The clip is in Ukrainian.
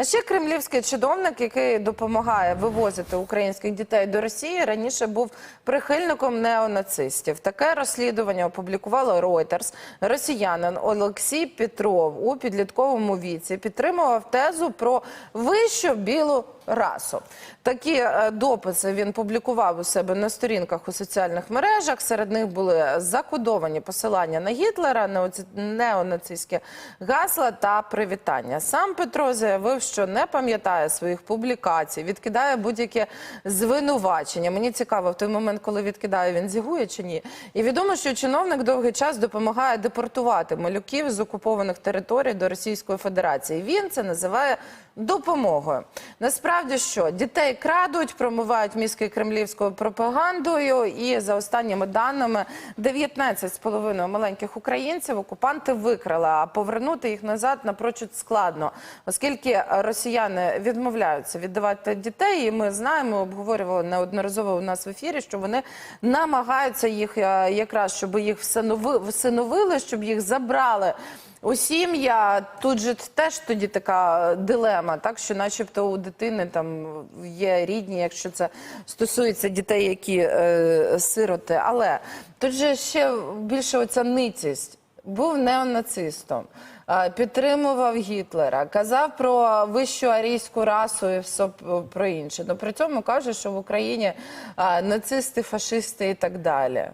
А ще кремлівський чиновник, який допомагає вивозити українських дітей до Росії, раніше був прихильником неонацистів. Таке розслідування опублікувало Reuters. Росіянин Олексій Петров у підлітковому віці підтримував тезу про вищу білу расу. Такі е, дописи він публікував у себе на сторінках у соціальних мережах. Серед них були закодовані посилання на Гітлера, неонацистські гасла та привітання. Сам Петро заявив, що не пам'ятає своїх публікацій, відкидає будь-яке звинувачення. Мені цікаво, в той момент, коли відкидає, він зігує чи ні. І відомо, що чиновник довгий час допомагає депортувати малюків з окупованих територій до Російської Федерації. Він це називає допомогою. Насправді що дітей крадуть, промивають мізки кремлівською пропагандою, і за останніми даними 19,5 маленьких українців окупанти викрали, а повернути їх назад напрочуд складно, оскільки росіяни відмовляються віддавати дітей. І ми знаємо, обговорювали неодноразово у нас в ефірі, що вони намагаються їх е, якраз, щоб їх всинови- всиновили, щоб їх забрали. У сім'я тут же теж тоді така дилема, так що, начебто, у дитини там є рідні, якщо це стосується дітей, які е, сироти. Але тут же ще більше оця ницість. Був неонацистом, е, підтримував Гітлера, казав про вищу арійську расу і все про інше. Но при цьому каже, що в Україні е, нацисти, фашисти і так далі.